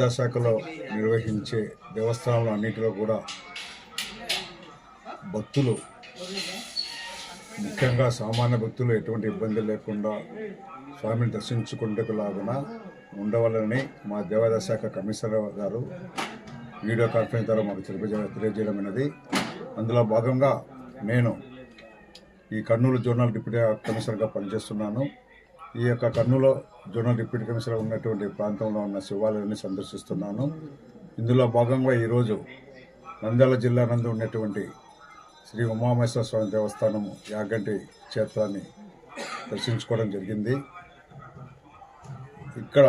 దేవాదాయ శాఖలో నిర్వహించే దేవస్థానంలో అన్నింటిలో కూడా భక్తులు ముఖ్యంగా సామాన్య భక్తులు ఎటువంటి ఇబ్బంది లేకుండా స్వామిని దర్శించుకుంటకులాగున ఉండవాలని మా దేవాదాయ శాఖ కమిషనర్ గారు వీడియో కాన్ఫరెన్స్ ద్వారా మాకు తెలియజే తెలియజేయడమైనది అందులో భాగంగా నేను ఈ కర్నూలు జోనల్ డిప్యూటీ కమిషనర్గా పనిచేస్తున్నాను. ఈ యొక్క కర్నూలు జోనల్ డిప్యూటీ కమిషనర్ ఉన్నటువంటి ప్రాంతంలో ఉన్న శివాలయాన్ని సందర్శిస్తున్నాను. ఇందులో భాగంగా ఈరోజు నంద్యాల జిల్లా నందు ఉన్నటువంటి శ్రీ ఉమామేశ్వర స్వామి దేవస్థానము యాగంటి క్షేత్రాన్ని దర్శించుకోవడం జరిగింది. ఇక్కడ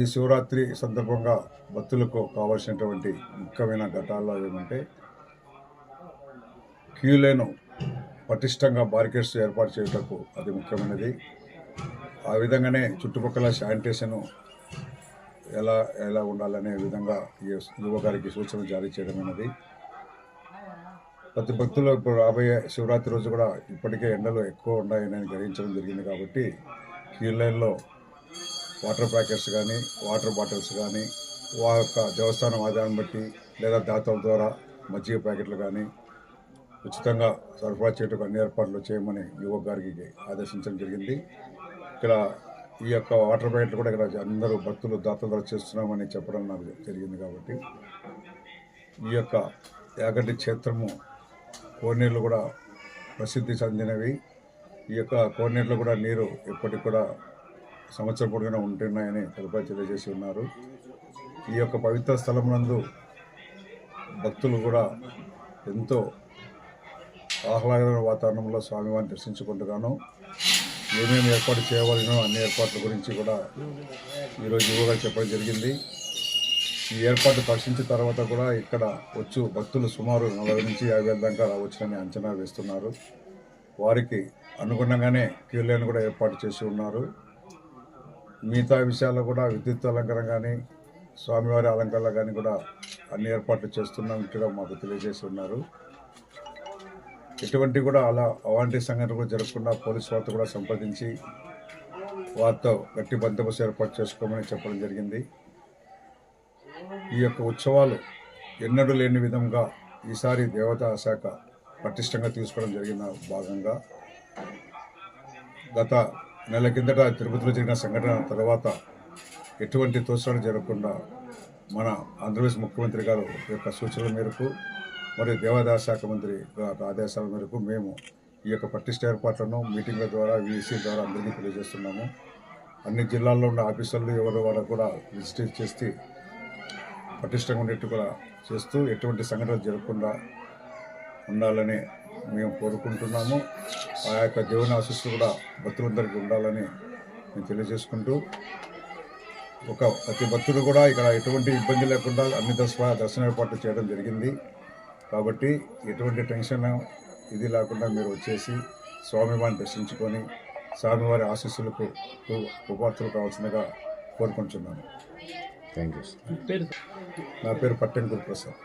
ఈ శివరాత్రి సందర్భంగా భక్తులకు కావాల్సినటువంటి ముఖ్యమైన ఘటాల్లో ఏమంటే క్యూలేను పటిష్టంగా బారికేడ్స్ ఏర్పాటు చేయుటకు అది ముఖ్యమైనది. ఆ విధంగానే చుట్టుపక్కల శానిటేషన్ ఎలా ఎలా ఉండాలనే విధంగా ఈ సూచన జారీ సూచనలు జారీ ప్రతి భక్తులు ఇప్పుడు రాబోయే శివరాత్రి రోజు కూడా ఇప్పటికే ఎండలు ఎక్కువ ఉన్నాయని గ్రహించడం జరిగింది కాబట్టి క్యూ లైన్లో వాటర్ ప్యాకెట్స్ కానీ వాటర్ బాటిల్స్ కానీ వా యొక్క దేవస్థానం ఆదాయం బట్టి లేదా దాతల ద్వారా మజ్జిగ ప్యాకెట్లు కానీ ఉచితంగా సరఫరా చేయటకు అన్ని ఏర్పాట్లు చేయమని యువక్ గారికి ఆదేశించడం జరిగింది. ఇక్కడ ఈ యొక్క వాటర్ ప్యాకెట్లు కూడా ఇక్కడ అందరూ భక్తులు దాతలు చేస్తున్నామని చెప్పడం నాకు జరిగింది కాబట్టి ఈ యొక్క యాగంటి క్షేత్రము కోనేరులు కూడా ప్రసిద్ధి చెందినవి. ఈ యొక్క కోనేరులో కూడా నీరు ఎప్పటికి కూడా సంవత్సరం పొడిగిన ఉంటున్నాయని తెలుపై తెలియజేసి ఉన్నారు. ఈ యొక్క పవిత్ర స్థలం నందు భక్తులు కూడా ఎంతో ఆహ్లాదకర వాతావరణంలో స్వామివారిని దర్శించుకుంటున్నాను. ఏమేమి ఏర్పాటు చేయవలనో అన్ని ఏర్పాట్ల గురించి కూడా ఈరోజు యువగా చెప్పడం జరిగింది. ఈ ఏర్పాటు పరిశీలించిన తర్వాత కూడా ఇక్కడ వచ్చు భక్తులు సుమారు నలభై నుంచి యాభై వేల దాకా రావచ్చునని అంచనా వేస్తున్నారు. వారికి అనుగుణంగానే క్యూలైన్ కూడా ఏర్పాటు చేసి ఉన్నారు. మిగతా విషయాల్లో కూడా విద్యుత్ అలంకరణ కానీ స్వామివారి అలంకరణ కానీ కూడా అన్ని ఏర్పాట్లు చేస్తున్నట్టుగా మాకు తెలియజేసి ఉన్నారు. ఎటువంటి కూడా అలా అవాంటి సంఘటన కూడా జరగకుండా పోలీసు వారితో కూడా సంప్రదించి వారితో గట్టి బందోబస్తు ఏర్పాటు చేసుకోమని చెప్పడం జరిగింది. ఈ యొక్క ఉత్సవాలు ఎన్నడూ లేని విధంగా ఈసారి దేవతా శాఖ పటిష్టంగా తీసుకోవడం జరిగిన భాగంగా గత నెల కిందట తిరుపతిలో జరిగిన సంఘటన తర్వాత ఎటువంటి తోసాలు జరగకుండా మన ఆంధ్రప్రదేశ్ ముఖ్యమంత్రి గారు యొక్క సూచనల మేరకు మరియు దేవాదాయ శాఖ మంత్రి ఆదేశాల మేరకు మేము ఈ యొక్క పటిష్ట ఏర్పాట్లను మీటింగ్ల ద్వారా వీసీ ద్వారా అందరికీ తెలియజేస్తున్నాము. అన్ని జిల్లాల్లో ఉన్న ఆఫీసర్లు ఎవరు వారు కూడా విజిట్ చేసి పటిష్టంగా ఉండేట్టు కూడా చేస్తూ ఎటువంటి సంఘటనలు జరగకుండా ఉండాలని మేము కోరుకుంటున్నాము. ఆ యొక్క దేవుని ఆశీస్సులు కూడా భక్తులందరికీ ఉండాలని మేము తెలియజేసుకుంటూ ఒక ప్రతి భక్తుడు కూడా ఇక్కడ ఎటువంటి ఇబ్బంది లేకుండా అన్ని దర్శన దర్శన ఏర్పాట్లు చేయడం జరిగింది. కాబట్టి ఎటువంటి టెన్షన్ ఇది లేకుండా మీరు వచ్చేసి స్వామివారిని దర్శించుకొని స్వామివారి ఆశీస్సులకు ఉపార్తులు కావాల్సిందిగా కోరుకుంటున్నాను. థ్యాంక్ యూ నా పేరు పట్టెం గురుప్రసాద్